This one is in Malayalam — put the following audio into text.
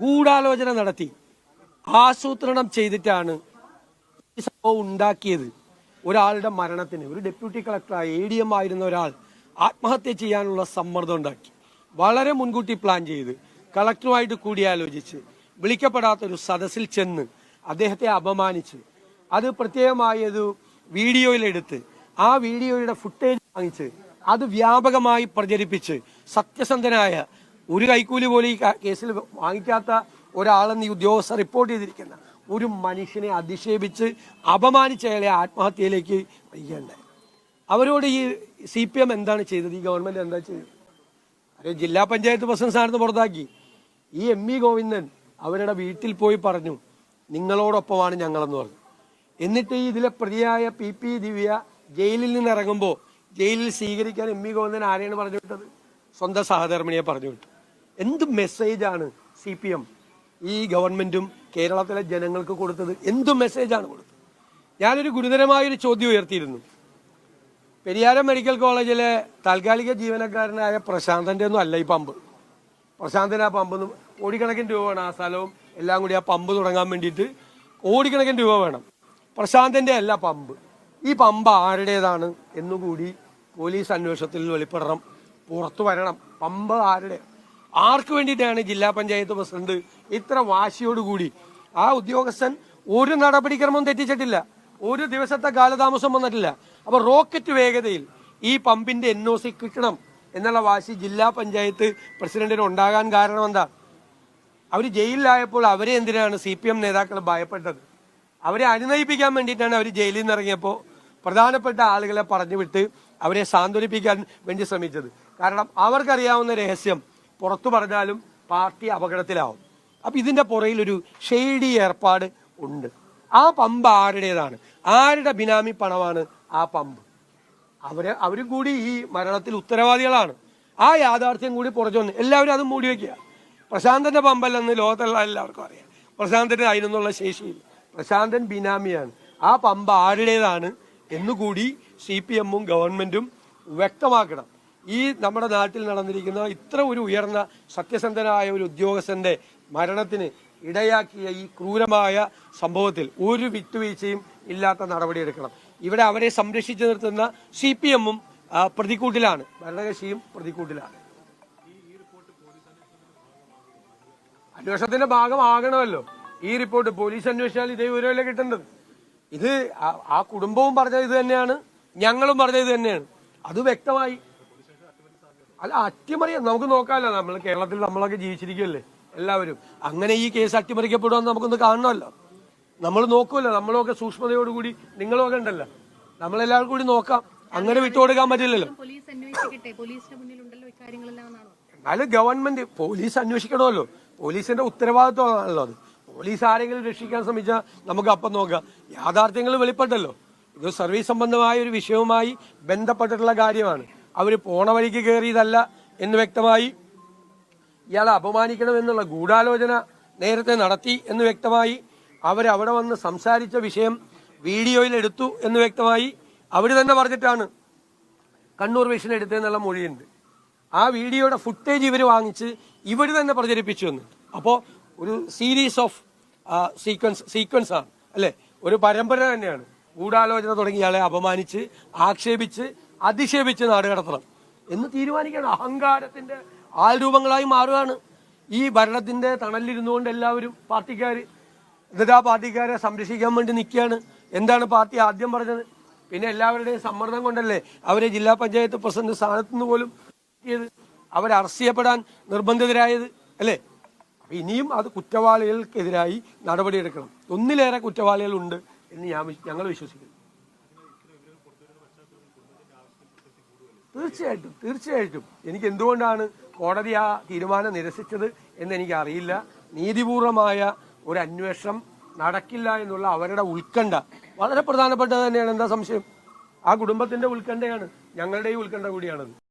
ഗൂഢാലോചന നടത്തി. ആസൂത്രണം ചെയ്തിട്ടാണ് ഈ സംഭവം ഉണ്ടാക്കിയത്. ഒരാളുടെ മരണത്തിന്. ഒരു ഡെപ്യൂട്ടി കളക്ടറായ എ ഡി എം ആയിരുന്ന ഒരാൾ ആത്മഹത്യ ചെയ്യാനുള്ള സമ്മർദ്ദം ഉണ്ടാക്കി. വളരെ മുൻകൂട്ടി പ്ലാൻ ചെയ്ത് കളക്ടറുമായിട്ട് കൂടിയാലോചിച്ച് വിളിക്കപ്പെടാത്തൊരു സദസ്സിൽ ചെന്ന് അദ്ദേഹത്തെ അപമാനിച്ച് അത് പ്രത്യേകമായ ഒരു വീഡിയോയിലെടുത്ത് ആ വീഡിയോയുടെ ഫുട്ടേജ് വാങ്ങിച്ച് അത് വ്യാപകമായി പ്രചരിപ്പിച്ച് സത്യസന്ധനായ ഒരു കൈക്കൂലി പോലും ഈ കേസിൽ വാങ്ങിക്കാത്ത ഒരാളെന്ന് ഈ ഉദ്യോഗസ്ഥർ റിപ്പോർട്ട് ചെയ്തിരിക്കുന്ന ഒരു മനുഷ്യനെ അധിക്ഷേപിച്ച് അപമാനിച്ച അയാളെ ആത്മഹത്യയിലേക്ക് വയ്യണ്ടായി അവരോട് ഈ സി പി എം എന്താണ് ചെയ്തത്? ഈ ഗവൺമെന്റ് എന്താ ചെയ്തത്? അവരെ ജില്ലാ പഞ്ചായത്ത് പ്രസിഡന്റ് സ്ഥാനത്ത് പുറത്താക്കി. ഈ എം ഇ ഗോവിന്ദൻ അവരുടെ വീട്ടിൽ പോയി പറഞ്ഞു നിങ്ങളോടൊപ്പമാണ് ഞങ്ങളെന്ന് പറഞ്ഞു. എന്നിട്ട് ഈ ഇതിലെ പ്രതിയായ പി പി ദിവ്യ ജയിലിൽ നിന്ന് ഇറങ്ങുമ്പോൾ ജയിലിൽ സ്വീകരിക്കാൻ എം ഇ ഗോവിന്ദൻ ആരെയാണ് പറഞ്ഞു വിട്ടത് സ്വന്തം സഹധർമ്മിണിയെ പറഞ്ഞു വിട്ടു എന്ത് മെസ്സേജാണ് സി പി എം ഈ ഗവൺമെന്റും കേരളത്തിലെ ജനങ്ങൾക്ക് കൊടുത്തത്? എന്ത് മെസ്സേജാണ് കൊടുത്തത്? ഞാനൊരു ഗുരുതരമായൊരു ചോദ്യം ഉയർത്തിയിരുന്നു. പെരിയാരം മെഡിക്കൽ കോളേജിലെ താൽക്കാലിക ജീവനക്കാരനായ പ്രശാന്തന്റെ ഒന്നും അല്ല ഈ പമ്പ്. പ്രശാന്തിന് ആ പമ്പ് കോടിക്കണക്കിന് രൂപ വേണം ആ സ്ഥലവും എല്ലാം കൂടി ആ പമ്പ് തുടങ്ങാൻ വേണ്ടിയിട്ട് കോടിക്കണക്കിന് രൂപ വേണം. പ്രശാന്തിന്റെ അല്ല പമ്പ്. ഈ പമ്പ് ആരുടേതാണ് എന്നുകൂടി പോലീസ് അന്വേഷണത്തിൽ വെളിപ്പെടണം. പുറത്തു വരണം. പമ്പ് ആരുടെ ആർക്ക് വേണ്ടിയിട്ടാണ് ജില്ലാ പഞ്ചായത്ത് പ്രസിഡന്റ് ഇത്ര വാശിയോടുകൂടി? ആ ഉദ്യോഗസ്ഥൻ ഒരു നടപടിക്രമം തെറ്റിച്ചിട്ടില്ല. ഒരു ദിവസത്തെ കാലതാമസം വന്നിട്ടില്ല. അപ്പൊ റോക്കറ്റ് വേഗതയിൽ ഈ പമ്പിന്റെ എൻ ഒ സി കിട്ടണം എന്നുള്ള വാശി ജില്ലാ പഞ്ചായത്ത് പ്രസിഡന്റിന് ഉണ്ടാകാൻ കാരണം എന്താ? അവർ ജയിലിലായപ്പോൾ അവരെ എന്തിനാണ് സി പി എം നേതാക്കൾ ഭയപ്പെട്ടത്? അവരെ അനുനയിപ്പിക്കാൻ വേണ്ടിയിട്ടാണ് അവർ ജയിലിൽ നിന്ന് ഇറങ്ങിയപ്പോൾ പ്രധാനപ്പെട്ട ആളുകളെ പറഞ്ഞു വിട്ട് അവരെ സാന്ത്വനിപ്പിക്കാൻ വേണ്ടി ശ്രമിച്ചത്. കാരണം അവർക്കറിയാവുന്ന രഹസ്യം പുറത്തു പറഞ്ഞാലും പാർട്ടി അപകടത്തിലാവും. അപ്പം ഇതിന്റെ പുറയിൽ ഒരു ഷെയ്ഡി ഏർപ്പാട് ഉണ്ട്. ആ പമ്പ് ആരുടേതാണ്? ആരുടെ ബിനാമി പണമാണ് ആ പമ്പ്? അവർ അവരും കൂടി ഈ മരണത്തിൽ ഉത്തരവാദികളാണ്. ആ യാഥാർത്ഥ്യം കൂടി പുറത്തു വന്ന് എല്ലാവരും അത് മൂടി വയ്ക്കുക പ്രശാന്തന്റെ പമ്പല്ലെന്ന് ലോകത്തുള്ള എല്ലാവർക്കും അറിയാം. പ്രശാന്തന് അതിനൊന്നുള്ള ശേഷിയില്ല. പ്രശാന്തൻ ബിനാമിയാണ്. ആ പമ്പ് ആരുടേതാണ് എന്നുകൂടി സി പി എമ്മും ഗവൺമെന്റും വ്യക്തമാക്കണം. ഈ നമ്മുടെ നാട്ടിൽ നടന്നിരിക്കുന്ന ഇത്ര ഒരു ഉയർന്ന സത്യസന്ധനായ ഒരു ഉദ്യോഗസ്ഥന്റെ മരണത്തിന് ഇടയാക്കിയ ഈ ക്രൂരമായ സംഭവത്തിൽ ഒരു വിട്ടുവീഴ്ചയും ഇല്ലാത്ത നടപടിയെടുക്കണം ഇവിടെ അവരെ സംരക്ഷിച്ചു നിർത്തുന്ന സി പി എമ്മും പ്രതിക്കൂട്ടിലാണ്. ഭരണകക്ഷിയും പ്രതിക്കൂട്ടിലാണ്. അന്വേഷണത്തിന്റെ ഭാഗമാകണമല്ലോ. ഈ റിപ്പോർട്ട് പോലീസ് അന്വേഷിച്ചാൽ ഇതേ വിവരമല്ലേ കിട്ടേണ്ടത്. ഇത് ആ- കുടുംബവും പറഞ്ഞത് ഇത് തന്നെയാണ്. ഞങ്ങളും പറഞ്ഞത് ഇത് തന്നെയാണ്. അത് വ്യക്തമായി അല്ല അട്ടിമറിയ നമുക്ക് നോക്കാമല്ലോ. നമ്മൾ കേരളത്തിൽ നമ്മളൊക്കെ ജീവിച്ചിരിക്കുകയല്ലേ എല്ലാവരും. അങ്ങനെ ഈ കേസ് അട്ടിമറിക്കപ്പെടുമെന്ന് നമുക്കൊന്ന് കാണണമല്ലോ. നമ്മൾ നോക്കുമല്ലോ. നമ്മളൊക്കെ സൂക്ഷ്മതയോടുകൂടി നിങ്ങളൊക്കെ ഉണ്ടല്ലോ. നമ്മളെല്ലാവർക്കും കൂടി നോക്കാം. അങ്ങനെ വിട്ടുകൊടുക്കാൻ പറ്റില്ലല്ലോ. എന്നാലും ഗവൺമെന്റ് പോലീസ് അന്വേഷിക്കണമല്ലോ. പോലീസിന്റെ ഉത്തരവാദിത്വമാണല്ലോ അത്. പോലീസ് ആരെങ്കിലും രക്ഷിക്കാൻ ശ്രമിച്ചാൽ നമുക്ക് അപ്പം നോക്കാം. യാഥാർത്ഥ്യങ്ങൾ വെളിപ്പെട്ടല്ലോ. ഇത് സർവീസ് സംബന്ധമായ ഒരു വിഷയവുമായി ബന്ധപ്പെട്ടിട്ടുള്ള കാര്യമാണ്. അവർ പോണ വഴിക്ക് കയറിയതല്ല എന്ന് വ്യക്തമായി ഇയാളെ അപമാനിക്കണമെന്നുള്ള ഗൂഢാലോചന നേരത്തെ നടത്തി എന്ന് വ്യക്തമായി അവരവിടെ വന്ന് സംസാരിച്ച വിഷയം വീഡിയോയിൽ എടുത്തു എന്ന് വ്യക്തമായി അവർ തന്നെ പറഞ്ഞിട്ടാണ് കണ്ണൂർ വിഷൻ എടുത്തതെന്നുള്ള മൊഴിയുണ്ട്. ആ വീഡിയോയുടെ ഫുട്ടേജ് ഇവർ വാങ്ങിച്ച് ഇവർ തന്നെ പ്രചരിപ്പിച്ചു എന്ന്. അപ്പോൾ ഒരു സീരീസ് ഓഫ് സീക്വൻസ് സീക്വൻസ് ആണ്. അല്ലേ? ഒരു പരമ്പര തന്നെയാണ്. ഗൂഢാലോചന തുടങ്ങിയ ആളെ അപമാനിച്ച് ആക്ഷേപിച്ച് അധിക്ഷേപിച്ച് നാട് കടത്തണം. എന്ന് തീരുമാനിക്കണം. അഹങ്കാരത്തിന്റെ ആൾരൂപങ്ങളായി മാറുകയാണ്. ഈ ഭരണത്തിന്റെ തണലിരുന്നുകൊണ്ട് എല്ലാവരും പാർട്ടിക്കാർ ആ പാർട്ടിക്കാരെ സംരക്ഷിക്കാൻ വേണ്ടി നിൽക്കുകയാണ്. എന്താണ് പാർട്ടി ആദ്യം പറഞ്ഞത്? പിന്നെ എല്ലാവരുടെയും സമ്മർദ്ദം കൊണ്ടല്ലേ അവരെ ജില്ലാ പഞ്ചായത്ത് പ്രസിഡന്റ് സ്ഥാനത്തു നിന്ന് പോലും അവർ അറസ്റ്റ് ചെയ്യപ്പെടാൻ നിർബന്ധിതരായത് അല്ലേ? ഇനിയും അത് കുറ്റവാളികൾക്കെതിരായി നടപടിയെടുക്കണം. ഒന്നിലേറെ കുറ്റവാളികളുണ്ട് എന്ന് ഞാൻ ഞങ്ങൾ വിശ്വസിക്കുന്നു. തീർച്ചയായിട്ടും തീർച്ചയായിട്ടും. എനിക്ക് എന്തുകൊണ്ടാണ് കോടതി ആ തീരുമാനം നിരസിച്ചത് എന്ന് എനിക്ക് അറിയില്ല നീതിപൂർവമായ ഒരു അന്വേഷണം നടക്കില്ല എന്നുള്ള അവരുടെ ഉത്കണ്ഠ. വളരെ പ്രധാനപ്പെട്ടത് തന്നെയാണ്. എന്താ സംശയം? ആ കുടുംബത്തിന്റെ ഉത്കണ്ഠയാണ്. ഞങ്ങളുടെ ഈ ഉത്കണ്ഠ കൂടിയാണത്.